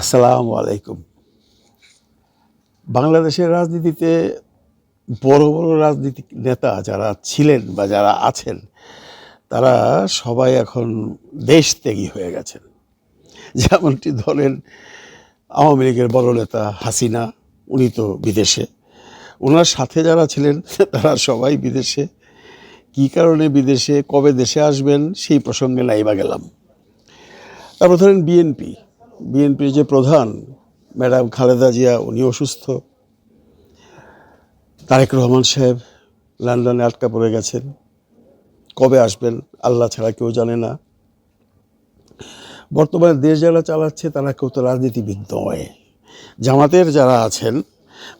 আসসালামু আলাইকুম। বাংলাদেশের রাজনীতিতে বড় বড় রাজনীতিক নেতা যারা ছিলেন বা যারা আছেন, তারা সবাই এখন দেশ ত্যাগী হয়ে গেছেন। যেমনটি ধরেন আওয়ামী লীগের বড় নেতা হাসিনা, উনি তো বিদেশে। ওনার সাথে যারা ছিলেন, তারা সবাই বিদেশে। কী কারণে বিদেশে, কবে দেশে আসবেন, সেই প্রসঙ্গে নাইবা গেলাম। তারপর ধরেন বিএনপি। বিএনপির যে প্রধান, ম্যাডাম খালেদা জিয়া উনি অসুস্থ তারেক রহমান সাহেব লন্ডনে আটকা পড়ে গেছেন। কবে আসবেন আল্লাহ ছাড়া কেউ জানে না। বর্তমানে দেশ যারা চালাচ্ছে তারা কেউ তো রাজনীতিবিদ নয়। জামাতের যারা আছেন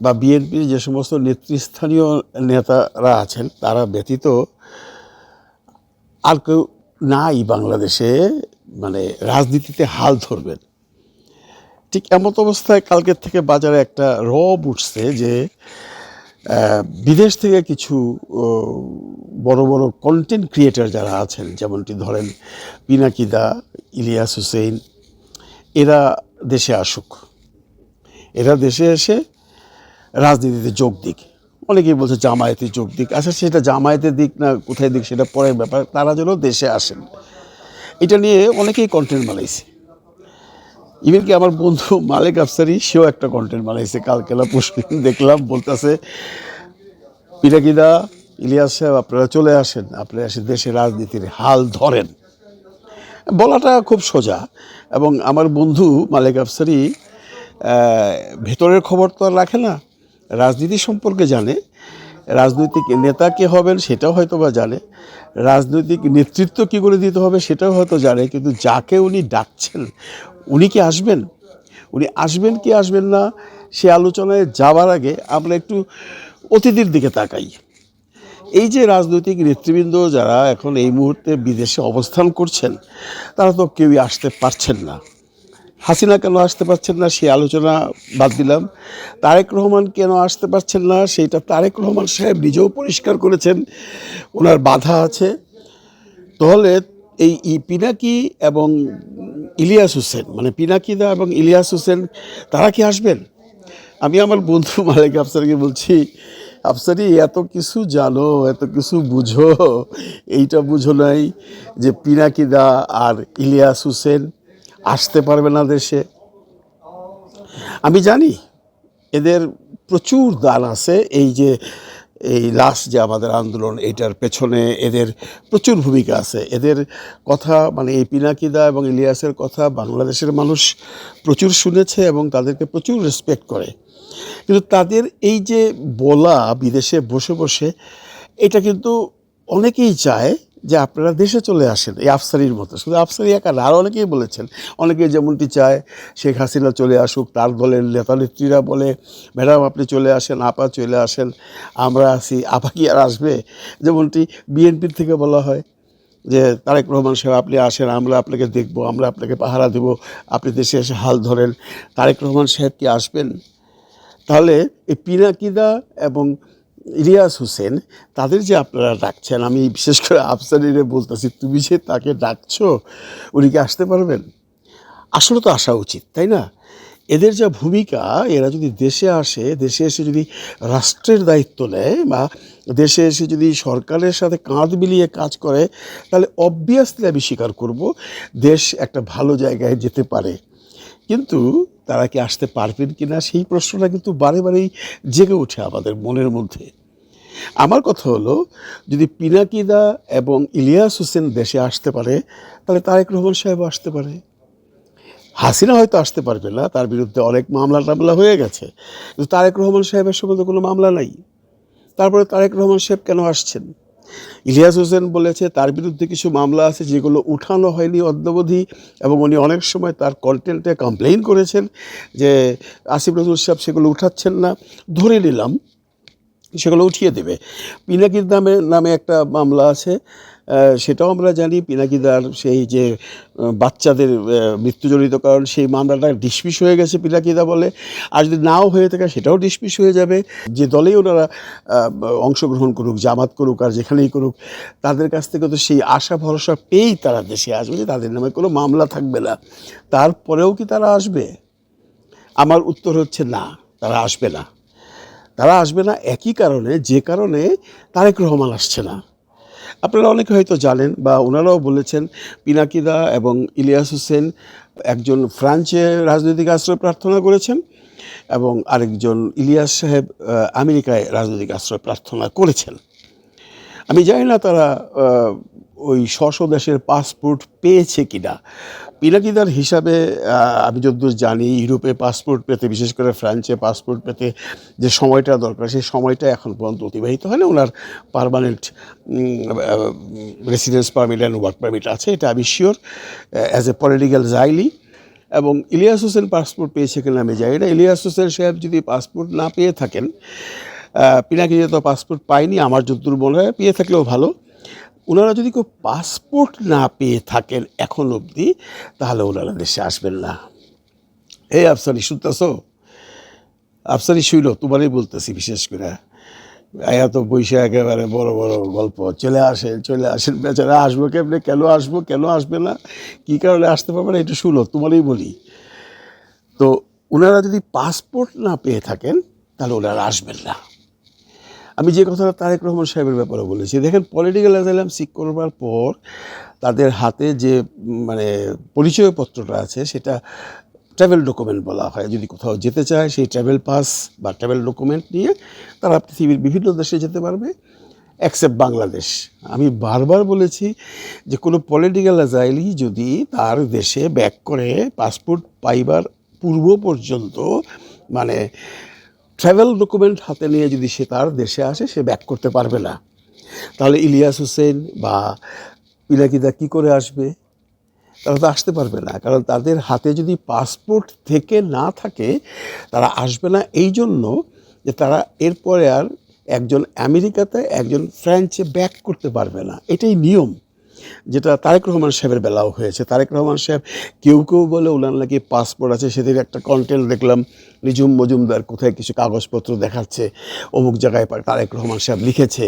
বা বিএনপির যে সমস্ত নেতৃস্থানীয় নেতারা আছেন, তারা ব্যতীত আর কেউ নাই বাংলাদেশে। মানে রাজনীতিতে হাল ধরবেন। ঠিক এমত অবস্থায় কালকের থেকে বাজারে একটা রব উঠছে যে বিদেশ থেকে কিছু বড় বড় কন্টেন্ট ক্রিয়েটার যারা আছেন, যেমনটি ধরেন পিনাকিদা, ইলিয়াস হুসেইন, এরা দেশে আসুক। এরা দেশে এসে রাজনীতিতে যোগ দিক। অনেকেই বলছে জামায়াতে যোগ দিক। আচ্ছা সেটা জামায়াতের দিক না কোথায় দিক, সেটা পরের ব্যাপার। তারা যেন দেশে আসেন। এটা নিয়ে অনেকেই কন্টেন্ট বানাইছে। ইভেন কি আমার বন্ধু মালিক আফসারি, সেও একটা কন্টেন্ট বানাইছে কালকেলা পুষ্পিন দেখলাম, বলতেছে, পিরাকিদা, ইলিয়াস সাহেব, আপনারা চলে আসেন আপনারা এসে দেশের রাজনীতির হাল ধরেন। বলাটা খুব সোজা, এবং আমার বন্ধু মালিক আফসারি ভেতরের খবর তো আর রাখে না, রাজনীতি সম্পর্কে জানে, রাজনৈতিক নেতা কে হবেন সেটাও হয়তো বা জানে, রাজনৈতিক নেতৃত্ব কী করে দিতে হবে সেটাও হয়তো জানে, কিন্তু যাকে উনি ডাকছেন উনি কি আসবেন? উনি আসবেন কি আসবেন না, সে আলোচনায় যাওয়ার আগে আমরা একটু অতীতের দিকে তাকাই। এই যে রাজনৈতিক নেতৃবৃন্দ যারা এখন এই মুহূর্তে বিদেশে অবস্থান করছেন, তারা তো কেউই আসতে পারছেন না। হাসিনা কেন আসতে পারছেন না সেই আলোচনা বাদ দিলাম। তারেক রহমান কেন আসতে পারছেন না সেইটা তারেক রহমান সাহেব নিজেও পরিষ্কার করেছেন। ওনার বাধা আছে। তাহলে এই পিনাকি এবং ইলিয়াস হোসেন মানে পিনাকিদা এবং ইলিয়াস হোসেন, তারা কি আসবেন? আমি আমার বন্ধু মালিক আফসারকে বলছি, আফসারি, এত কিছু জানো, এত কিছু বুঝো, এইটা বুঝো নাই যে পিনাকিদা আর ইলিয়াস হোসেন আসতে পারবে না দেশে। আমি জানি, এদের প্রচুর দান আছে, এই যে এই লাস্ট যে আমাদের আন্দোলন, এটার পেছনে এদের প্রচুর ভূমিকা আছে। এদের কথা মানে এই পিনাকিদা এবং ইলিয়াসের কথা বাংলাদেশের মানুষ প্রচুর শুনেছে এবং তাদেরকে প্রচুর রেসপেক্ট করে। কিন্তু তাদের এই যে বলা বিদেশে বসে বসে, এটা কিন্তু অনেকেই চায় যে আপনারা দেশে চলে আসেন, এই আফসারির মতো। শুধু আফসারি একা না আরও অনেকেই বলেছেন অনেকে যেমনটি চায়, শেখ হাসিনা চলে আসুক, তার দলের নেতা নেত্রীরা বলে, ম্যাডাম, আপনি চলে আসেন, আপা চলে আসেন, আমরা আসি আপা কি আর আসবে? যেমনটি বিএনপির থেকে বলা হয় যে, তারেক রহমান সাহেব, আপনি আসেন, আমরা আপনাকে দেখব, আমরা আপনাকে পাহারা দেব, আপনি দেশে এসে হাল ধরেন। তারেক রহমান সাহেব কি আসবেন? তাহলে এই পিনাকিদা এবং ইলিয়াস হোসেন, তাদের যে আপনারা ডাকছেন, আমি বিশেষ করে আফসারিরে বলতেছি, তুমি যে তাকে ডাকছো, উনি কি আসতে পারবেন? আসলে তো আসা উচিত, তাই না? এদের যা ভূমিকা, এরা যদি দেশে আসে, দেশে এসে যদি রাষ্ট্রের দায়িত্ব নেয় বা দেশে এসে যদি সরকারের সাথে কাঁধ মিলিয়ে কাজ করে, তাহলে অবভিয়াসলি আমি স্বীকার করব, দেশ একটা ভালো জায়গায় যেতে পারে। কিন্তু তারা কি আসতে পারবেন কি না সেই প্রশ্নটা কিন্তু বারে বারেই জেগে ওঠে আমাদের মনের মধ্যে। আমার কথা হলো, যদি পিনাকিদা এবং ইলিয়াস হোসেন দেশে আসতে পারে, তাহলে তারেক রহমান সাহেব আসতে পারে। হাসিনা হয়তো আসতে পারবে না, তার বিরুদ্ধে অনেক মামলা টামলা হয়ে গেছে। কিন্তু তারেক রহমান সাহেবের সম্বন্ধে কোনো মামলা নাই। তারপরে তারেক রহমান সাহেব কেন আসছেন? ইলিয়াস হোসেন বলেছে, তার বিরুদ্ধে কিছু মামলা আছে যেগুলো উঠানো হয়নি অদ্যাবধি এবং উনি অনেক সময় তার কন্টেন্টে কমপ্লেন করেছেন যে আসিফ নজরুল সাহেব সেগুলো উঠাচ্ছেন না। ধরে নিলাম, সেগুলো উঠিয়ে দেবে। পিনাকির নামে নামে একটা মামলা আছে সেটাও আমরা জানি, পিনাকিদার সেই যে বাচ্চাদের মৃত্যুজনিত কারণ, সেই মামলাটা ডিসমিস হয়ে গেছে পিনাকিদা বলে। আর যদি নাও হয়ে থাকে, সেটাও ডিসমিস হয়ে যাবে। যে দলেই ওনারা অংশগ্রহণ করুক, জামাত করুক আর যেখানেই করুক, তাদের কাছ থেকে তো সেই আশা, ভরসা পেয়েই তারা দেশে আসবে যে তাদের নামে কোনো মামলা থাকবে না। তারপরেও কি তারা আসবে? আমার উত্তর হচ্ছে না, তারা আসবে না। তারা আসবে না একই কারণে, যে কারণে তারেক রহমান আসছে না। আপনারা অনেকে হয়তো জানেন বা ওনারাও বলেছেন, পিনাকিদা এবং ইলিয়াস হোসেন একজন ফ্রান্সে রাজনৈতিক আশ্রয় প্রার্থনা করেছেন এবং আরেকজন ইলিয়াস সাহেব আমেরিকায় রাজনৈতিক আশ্রয় প্রার্থনা করেছেন। আমি জানি না তারা ওই স্ব দেশের পাসপোর্ট পেয়েছে কিনা। পিনাকিদার হিসাবে আমি যতদূর জানি, ইউরোপে পাসপোর্ট পেতে, বিশেষ করে ফ্রান্সে পাসপোর্ট পেতে যে সময়টা দরকার, সেই সময়টা এখন পর্যন্ত অতিবাহিত হয় না ওনার permanent residence permit and work permit আছে, এটা আমি sure as a political asylee. এবং ইলিয়াস হোসেন পাসপোর্ট পেয়েছে কিনা আমি জানি না। ইলিয়াস হোসেন সাহেব যদি পাসপোর্ট না পেয়ে থাকেন পিনাকি তো পাসপোর্ট পায়নি আমার যতদূর মনে হয়, পেয়ে থাকলেও ভালো। ওনারা যদি কেউ পাসপোর্ট না পেয়ে থাকেন এখন অবধি, তাহলে ওনারা দেশে আসবেন না। এই আফসারি শুনতেছ? আফসারি শুইল, তোমারই বলতেছি বিশেষ করে। আয়া তো বৈশা একেবারে বড় বড় গল্প। চলে আসেন চলে আসেন, বেচারা আসব কেমনে? কেন আসব, কেন আসবে না? কী কারণে আসতে পারবে না? এটা শুনো, তোমারই বলি। তো ওনারা যদি পাসপোর্ট না পেয়ে থাকেন, তাহলে ওনারা আসবেন না। আমি যে কথাটা তারেক রহমান সাহেবের ব্যাপারে বলেছি, দেখেন পলিটিক্যাল অ্যাসাইলাম সিক করবার পর তাদের হাতে যে মানে পরিচয়পত্রটা আছে, সেটা ট্রাভেল ডকুমেন্ট বলা হয়। যদি কোথাও যেতে চায়, সেই ট্রাভেল পাস বা ট্রাভেল ডকুমেন্ট নিয়ে তারা পৃথিবীর বিভিন্ন দেশে যেতে পারবে অ্যাকসেপ্ট বাংলাদেশ। আমি বারবার বলেছি যে কোনো পলিটিক্যাল অ্যাজাইলি যদি তার দেশে ব্যাক করে পাসপোর্ট পাইবার পূর্ব পর্যন্ত মানে ট্রাভেল ডকুমেন্ট হাতে নিয়ে যদি সে তার দেশে আসে, সে ব্যাক করতে পারবে না। তাহলে ইলিয়াস হোসেন বা ইলাকিদা কী করে আসবে? তারা তো আসতে পারবে না, কারণ তাদের হাতে যদি পাসপোর্ট থেকে না থাকে, তারা আসবে না। এই জন্য যে তারা এরপরে আর একজন আমেরিকাতে, একজন ফ্রান্সে ব্যাক করতে পারবে না। এটাই নিয়ম, যেটা তারেক রহমান সাহেবের বেলাও হয়েছে। তারেক রহমান সাহেব কেউ কেউ বলে ওনার নাকি পাসপোর্ট আছে, সেদিন একটা কন্টেন্ট দেখলাম নিজুম মজুমদার কোথায় কিছু কাগজপত্র দেখাচ্ছে, অমুক জায়গায় তারেক রহমান সাহেব লিখেছে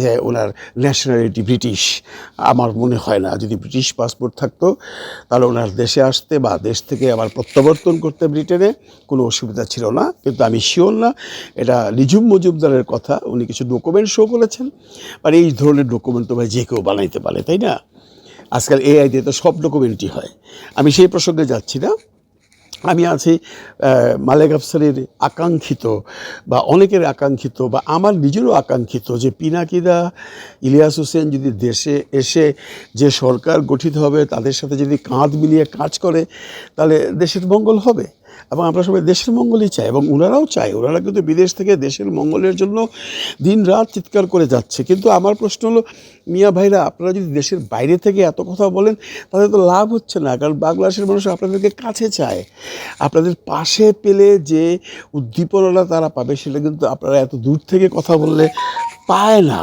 যে ওনার ন্যাশনালিটি ব্রিটিশ আমার মনে হয় না, যদি ব্রিটিশ পাসপোর্ট থাকতো, তাহলে ওনার দেশে আসতে বা দেশ থেকে আবার প্রত্যাবর্তন করতে ব্রিটেনে কোনো অসুবিধা ছিল না। কিন্তু আমি শিওর না, এটা নিজুম মজুমদারের কথা, উনি কিছু ডকুমেন্ট শো করেছেন। মানে এই ধরনের ডকুমেন্ট তো ভাই যে কেউ বানাইতে পারে, তাই না? আজকাল এআই দিয়ে তো সব ডকুমেন্টই হয়। আমি সেই প্রসঙ্গে যাচ্ছি না। আমি আছি মালেক আফসারের আকাঙ্ক্ষিত বা অনেকের আকাঙ্ক্ষিত বা আমার নিজেরও আকাঙ্ক্ষিত যে পিনাকিদা, ইলিয়াস হোসেন যদি দেশে এসে যে সরকার গঠিত হবে, তাদের সাথে যদি কাঁধ মিলিয়ে কাজ করে, তাহলে দেশের মঙ্গল হবে। এবং আমরা সবাই দেশের মঙ্গলই চাই এবং ওনারাও চাই ওনারা কিন্তু বিদেশ থেকে দেশের মঙ্গলের জন্য দিন রাত চিৎকার করে যাচ্ছে। কিন্তু আমার প্রশ্ন হলো, মিয়া ভাইরা, আপনারা যদি দেশের বাইরে থেকে এত কথা বলেন, তাহলে তো লাভ হচ্ছে না। কারণ বাংলাদেশের মানুষ আপনাদেরকে কাছে চায়। আপনাদের পাশে পেলে যে উদ্দীপনাটা তারা পাবে, সেটা কিন্তু আপনারা এত দূর থেকে কথা বললে পায় না।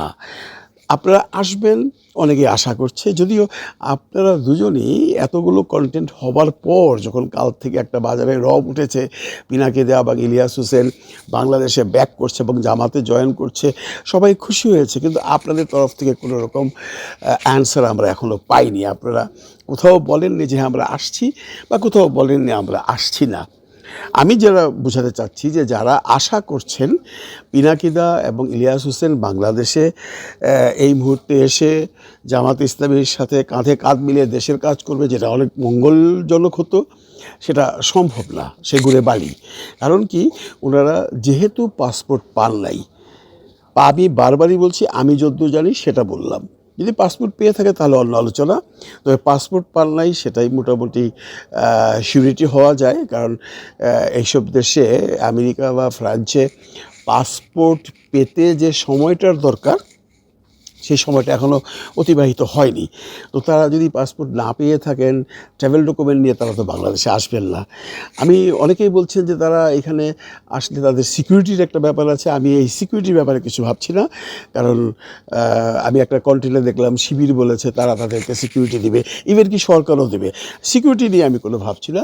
আপনারা আসবেন অনেকে আশা করছে। যদিও আপনারা দুজনই এতগুলো কন্টেন্ট হবার পর যখন কাল থেকে একটা বাজারে রব উঠেছে, পিনাকে দেওয়া বা ইলিয়াস হোসেন বাংলাদেশে ব্যাক করছে এবং জামাতে জয়েন করছে, সবাই খুশি হয়েছে। কিন্তু আপনাদের তরফ থেকে কোনো রকম অ্যান্সার আমরা এখনও পাইনি। আপনারা কোথাও বলেননি যে আমরা আসছি বা কোথাও বলেননি আমরা আসছি না। আমি যারা বোঝাতে চাচ্ছি যে যারা আশা করছেন পিনাকিদা এবং ইলিয়াস হোসেন বাংলাদেশে এই মুহূর্তে এসে জামাত ইসলামীর সাথে কাঁধে কাঁধ মিলিয়ে দেশের কাজ করবে, যেটা অনেক মঙ্গলজনক হতো, সেটা সম্ভব না, সে ঘুরে বালি। কারণ কি? ওনারা যেহেতু পাসপোর্ট পান নাই আমি বারবারই বলছি, আমি যদ্দূর জানি সেটা বললাম। যদি পাসপোর্ট পেয়ে থাকে তাহলে অন্য আলোচনা। তবে পাসপোর্ট পান নাই, সেটাই মোটামুটি সিউরিটি হওয়া যায়। কারণ এইসব দেশে আমেরিকা বা ফ্রান্সে পাসপোর্ট পেতে যে সময়টার দরকার সেই সময়টা এখনও অতিবাহিত হয়নি। তো তারা যদি পাসপোর্ট না পেয়ে থাকেন ট্রাভেল ডকুমেন্ট নিয়ে তারা তো বাংলাদেশে আসবেন না। আমি অনেকেই বলছেন যে তারা এখানে আসলে তাদের সিকিউরিটির একটা ব্যাপার আছে। আমি এই সিকিউরিটির ব্যাপারে কিছু ভাবছি না। কারণ আমি একটা কন্টেন্টে দেখলাম, শিবির বলেছে তারা তাদেরকে সিকিউরিটি দিবে। ইভেন কি সরকারও দেবে। সিকিউরিটি নিয়ে আমি কোনো ভাবছি না।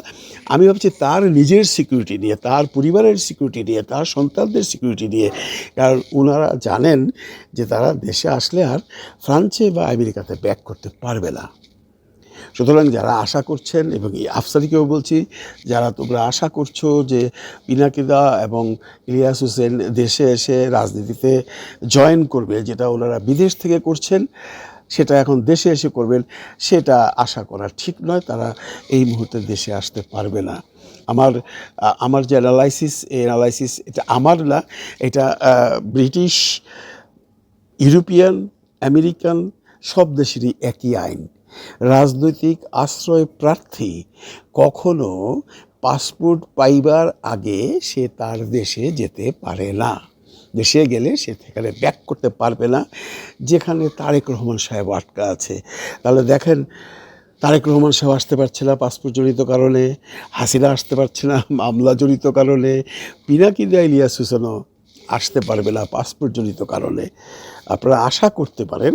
আমি ভাবছি তার নিজের সিকিউরিটি নিয়ে, তার পরিবারের সিকিউরিটি নিয়ে, তার সন্তানদের সিকিউরিটি নিয়ে। কারণ ওনারা জানেন যে তারা দেশে আসলে আর ফ্রান্সে বা আমেরিকাতে ব্যাক করতে পারবে না। সুতরাং যারা আশা করছেন এবং এই আফসারিকেও বলছি, যারা তোমরা আশা করছ যে পিনাকিদা এবং ইলিয়াস হোসেন দেশে এসে রাজনীতিতে জয়েন করবে, যেটা ওনারা বিদেশ থেকে করছেন, সেটা এখন দেশে এসে করবেন, সেটা আশা করা ঠিক নয়, তারা এই মুহূর্তে দেশে আসতে পারবে না। আমার আমার যে অ্যানালাইসিস এই অ্যানালাইসিস এটা আমার না, এটা ব্রিটিশ ইউরোপিয়ান আমেরিকান, সব দেশেরই একই আইন। রাজনৈতিক আশ্রয় প্রার্থী কখনো পাসপোর্ট পাইবার আগে সে তার দেশে যেতে পারে না। দেশে গেলে সে সেখানে ব্যাক করতে পারবে না, যেখানে তারেক রহমান সাহেব আটকা আছে। তাহলে দেখেন, তারেক রহমান সাহেব আসতে পারছে না পাসপোর্ট জড়িত কারণে, হাসিনা আসতে পারছে না, মামলা জড়িত কারণে পিনাকিদা ইলিয়াস হোসেনও আসতে পারবে না পাসপোর্ট জড়িত কারণে। আপনারা আশা করতে পারেন,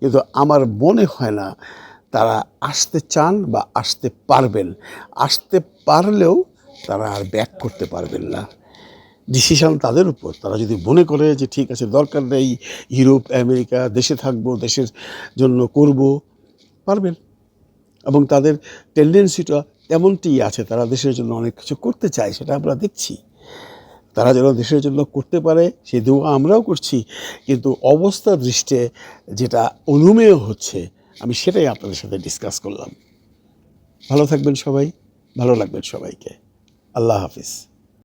কিন্তু আমার মনে হয় না তারা আসতে চান বা আসতে পারবেন। আসতে পারলেও তারা আর ব্যাক করতে পারবেন না। ডিসিশন তাদের উপর। তারা যদি মনে করে যে ঠিক আছে, দরকার নেই, ইউরোপ, আমেরিকা, দেশে থাকব, দেশের জন্য করব, পারবেন। এবং তাদের টেন্ডেন্সিটা তেমনটিই আছে, তারা দেশের জন্য অনেক কিছু করতে চায়, সেটা আমরা দেখছি। তারা যেন দেশের জন্য করতে পারে, সেই দোয়া আমরাও করছি। কিন্তু অবস্থা দৃষ্টে যেটা অনুমেয় হচ্ছে, আমি সেটাই আপনাদের সাথে ডিসকাস করলাম। ভালো থাকবেন সবাই, ভালো লাগবেন সবাইকে। আল্লাহ হাফিজ।